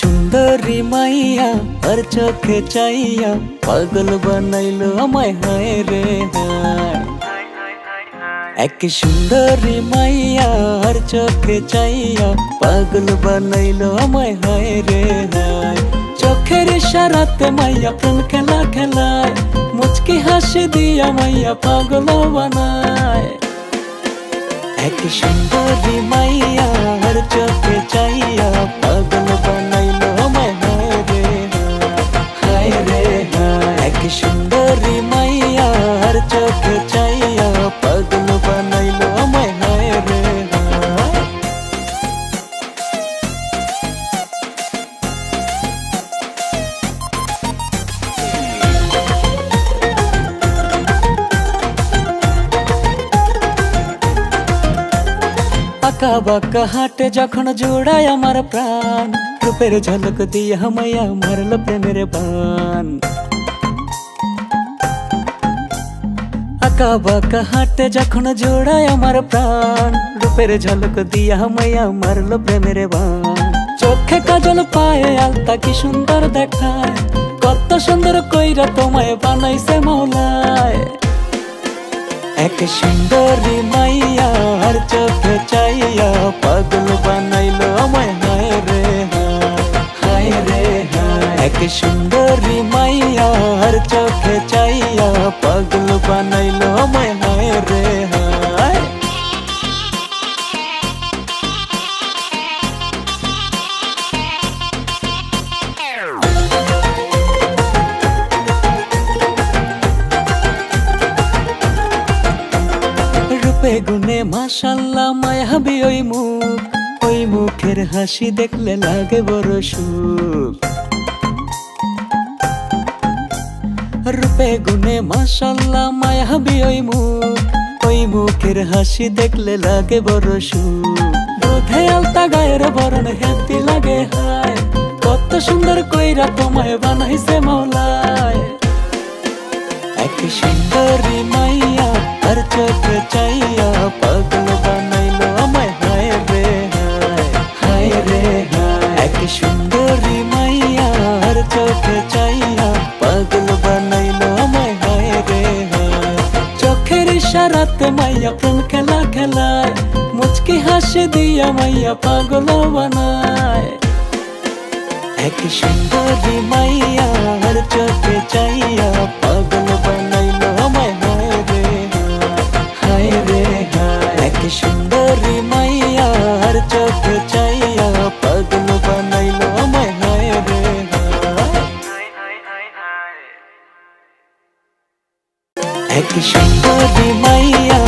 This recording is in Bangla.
সুন্দরী মাইয়া আর চোখে চাইয়া পাগল বানাইলো আমায়, হায় রে এক সুন্দরী মাইয়া আর চোখে চাইয়া পাগল বানাইলো আমায়, হায় রে চোখের সারাতে মাইয়া প্রেম খেলা খেলায়, মুচকি হাসি দিয়া মাইয়া পাগল বানায়। এক সুন্দরী মাইয়া এক সুন্দরী মাইয়া আর চোখে চাইয়া পাগল বানাইলো আমায় হায় রে আঁকা বাঁকা হাটে যখন জোড়ায় আমার প্রাণ, রূপের ঝলক দিয়ে হামাইয়া মারল প্রেমের বান। আঁকা বাঁকা হাটে যখন জোড়ায় আমার প্রাণ রূপের ঝলক দিয়ে হামাইয়া মারল প্রেমের বান চোখে কাজল পায়ে আলতা কি সুন্দর দেখায় কত সুন্দর কইরা তোমায় বানাইছে মৌলায় এক সুন্দরী মাইয়া আর চোখে চাইয়া পাগল বানাইলো আমায় হায় রে হায়, রে হায়। এক সুন্দরী মাইয়া আর চোখে পাগল বানাইলো আমায় হায় রে, হায়। রূপে গুনে মাশাল্লাহ মায়াবি ওই মুখ, ওই মুখের হাসি দেখলে লাগে বড় সুখ। রূপে গুনে মাশাল্লাহ মায়াবি ওই মুখ। ওই মুখের হাসি দেখলে লাগে বড় সুখ। আলতা গায়ের বরণ হ্যাপি লাগে হায়। কত সুন্দর কইরা তোমায় বানাইছে এক সুন্দরী মাইয়া আর চোখে চাইয়া পাগল বানাইলো আমায়, হায় রে হায়। হায় রে হায়। এক সুন্দরী মাইয়া আর চোখে মাইয়া প্রেম খেলা খেলায় মুচকি হাসি দিয়া মাইয়া পাগল বানায় এক সুন্দরী মাইয়া আর চোখে চাইয়া পাগল বানাইলো আমায় হায় রে হায় রে হায় এক সুন্দরী মাইয়া আর চোখে চাইয়া পাগল বানাইলো আমায় হায় রে হায় এক সুন্দরী মাইয়া